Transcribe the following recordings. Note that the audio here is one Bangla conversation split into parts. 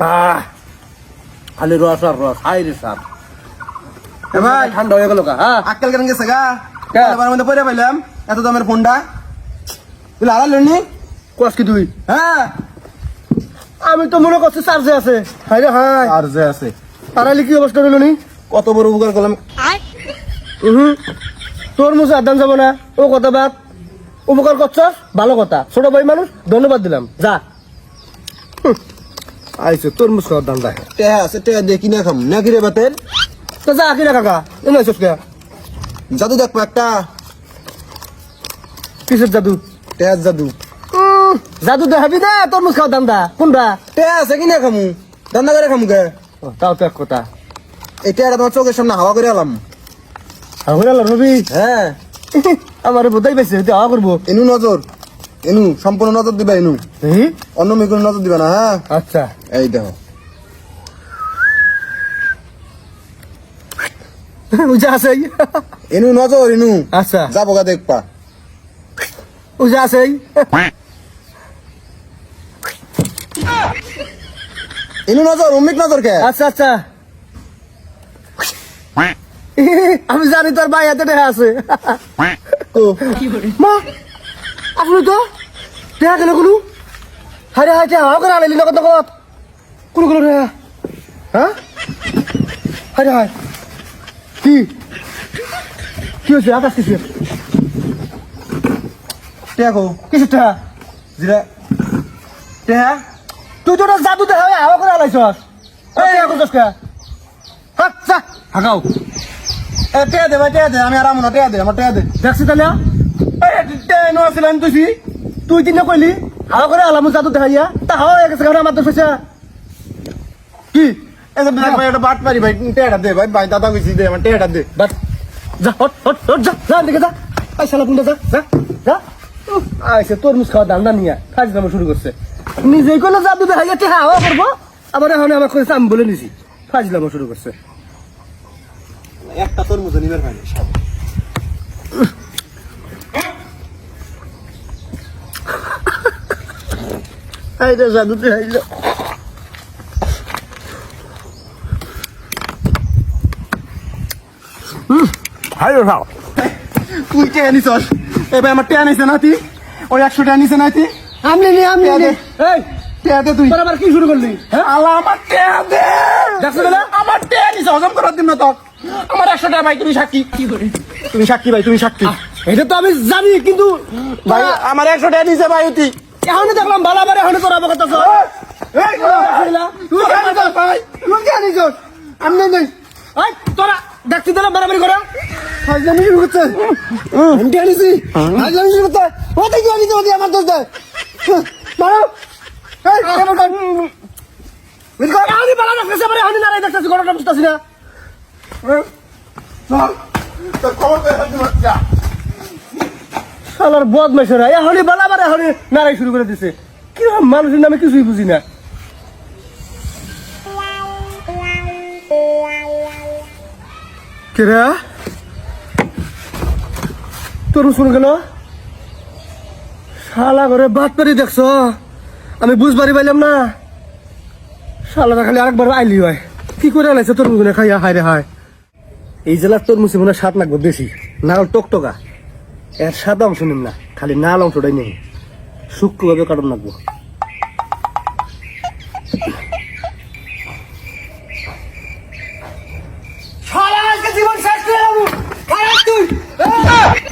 আহ খালি রস আর রস হাই রে সাপ। এ ভাই। ঠান্ডা হয়ে গেল কা হ্যাঁ? আক্কেল কেন গেছে গা? এবার মধ্যে পরে পাইলাম। এত দামের ফোনটা। তুই লালা লনি কস কি তুই? হ্যাঁ। আমি তো মনে করছি চার্জে আছে। হাই রে হাই। আর যে আছে। তারালি কি অবস্থা রইল নি। কত বড় উপকার করলাম। হুম তোর মুছে আদান যাব না। ও কথা বাদ। উপকার করছ ভালো কথা। ছোট ভাই মানুষ ধন্যবাদ দিলাম। যা। হুম, আইছে তোর মুছে আদান দেয় টেহা আছে টেহা দিয়ে কিনে খাম। না কিরে বাতের তো যা কিনা কাকা এনে আইসস কে? জাদু দেখব একটা। কিসের জাদু? টেহার জাদু। জাদু দেখাবি না তোর মুছ খাওয়া দান্দা কোনটা? টেহা আছে কিনে খামু। দান্দা করে খামু কে ও, তাও তো এক কথা। এই টেহাটা তোমার চোখের সামনে হাওয়া করে আলাম। আমার রবি? হ্যাঁ। আমার বোধাই পাইছে তুই হাওয়া করব। এনু নজর। এনু সম্পূর্ণ নজর দিবা এনু অন্য মেয়ে কোনো নজর দিবা না হ্যাঁ? আচ্ছা। এই দেখো। উজা আছে। এনু নজর এনু আচ্ছা। যাব গা দেখবা। উজা আছে। এনু নজর অমিক নজর কে? আচ্ছা আচ্ছা। আমি জানি তোর ভাই হাতে দেখা আছে। মা আসলে তো দেখা গেল কোনো? হারে হারে হাওয়া করে আনাইলি নগদ নগদ। কোনো কোনো দেখা হ্যাঁ? হারে হায়। কি? কি হয়েছে? আকাশ কিছু টেহা কো কিছু টাকা জিরা। টেহা তুই তো জাদু দেখা হয় হাওয়া করে আলাইছস। এই এখন দশ কে? হাগাও। এ টেহা দে, ভাই টেহা দে, আমি আরাম না টেহা দে, আমার টেহা দে। দেখছি তাহলে এই ট্রেন আসছিলাম তুই তুই তিন কইলি হাওয়া করে আলাম জাদু দেখাইয়া তা হাওয়া হয়ে গেছে কারণ আমার তো পয়সা কি? এটা বাট ভাই টেহাটা দে ভাই ভাই দাদা কইছি দে আমার টেহাটা দে। বাট যা হট হট হট যা যা দেখে যা। আই শালা কুন্ডা যা যা যা। আইসে তরমুজ খাওয়া দান্দা নিয়ে। কাজ দাম শুরু করছে নিজেই কোনো জাদু দেখাইয়া তে হাওয়া করব আবার এখন আমার কইছে আমি বলে নিছি। ফাজলামো শুরু করছে একটা তোর মতো নিবার ভাই আইটা জাদু দেখাইল হাই খাও তুই টেহা নিছস। এ আমার নিছে না তুই? ওই একশো টাকা নিছে না তুই? আমি নি আমি নি। এই দে তুই। তোর আবার কি শুরু করলি? হ্যাঁ? আল্লাহ আমার দে। দেখছ না? আমার টেহা নিছে হজম করার দিন না তো আমার একশো টাকা ভাই তুমি সাক্ষী। তুমি সাক্ষী ভাই তুমি সাক্ষী। এটা তো আমি জানি কিন্তু ভাই আমার একশো টাকা নিছে ভাই তুই এখনই দেখলাম ভালো বারে এখনই তোর নিছস আমি নেই তোরা দেখছি তোরা বাড়াবাড়ি করা ফাইজলামি শুরু করছে। আমি টেহা নিছি। ফাইজলামি শুরু করছে। ও দেখি আমি তো আমার দোষ দেয়। মারো। এই কেমন কর। আমি বালা দেখতেছি আমার এখনই নারাই দেখতেছি ঘটনা বুঝতেছি না। তোর খবর পেয়ে না। শালার বদমাইশরা এখনই বালা বারে এখনই নারাই শুরু করে দিছে। কি রকম মানুষের নামে কিছুই বুঝি না। কেরা? তোর শুনে গেল? শালা ঘরে বাদ পারি দেখছ? আমি বুঝবারি পাইলাম না। শালাটা খালি আরেকবার আইলি হয়। কি করে আলাইছে তোর মুখে খাইয়া? হায় রে হায়। এই জেলার তোর মুছে মনে স্বাদ লাগবে বেশি। নাল টকটকা। এর সাদা অংশ নিন না খালি নাল অংশটাই নেই সূক্ষ্মভাবে কাটন লাগবো।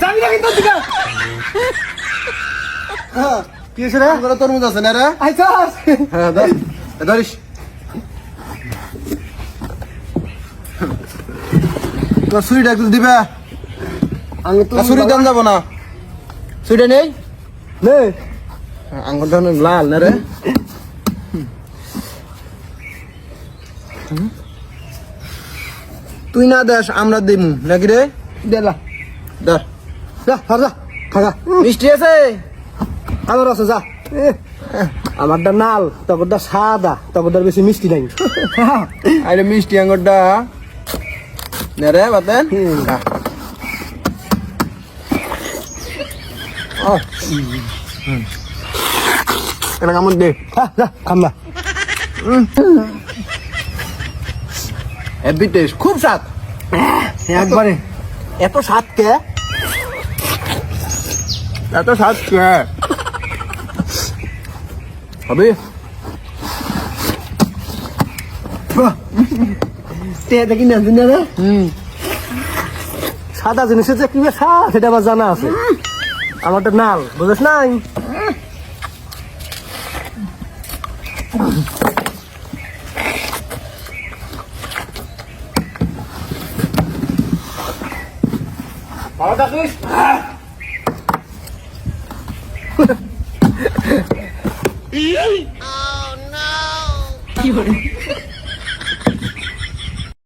যাবি। না রে? তোর তরমুজ আছে না রে? আইসাস হ্যাঁ ধর। এ ধরিস। তোর ছুরিটা একটু দিবে? আমি তো ছুরি দাম যাব না। ছুরিটা নেই? নে। আঙ্গুলটা অনেক লাল না রে? তুই না দেস আমরা দিমু। নাকি রে? দেলা ধর যা যা। খাগা মিষ্টি আছে? আমার আছে যা। আমারটা নাল তগরটা সাদা তগরটা বেশি মিষ্টি নাই। আরে মিষ্টি আঙ্গুরটা। নে রে বাতেন খা। ও, এটা কেমন দে। হ্যাঁ, যা খাম না। হেভি টেস্ট খুব স্বাদ। একবারে। এত স্বাদ কে? এত স্বাদ কে? হবে না দিন না সাদা জিনিসের যে কি স্বাদ সেটা আমার জানা আছে। আমারটা নাল বুঝছ নাই? ভালো থাকিস? Oh no!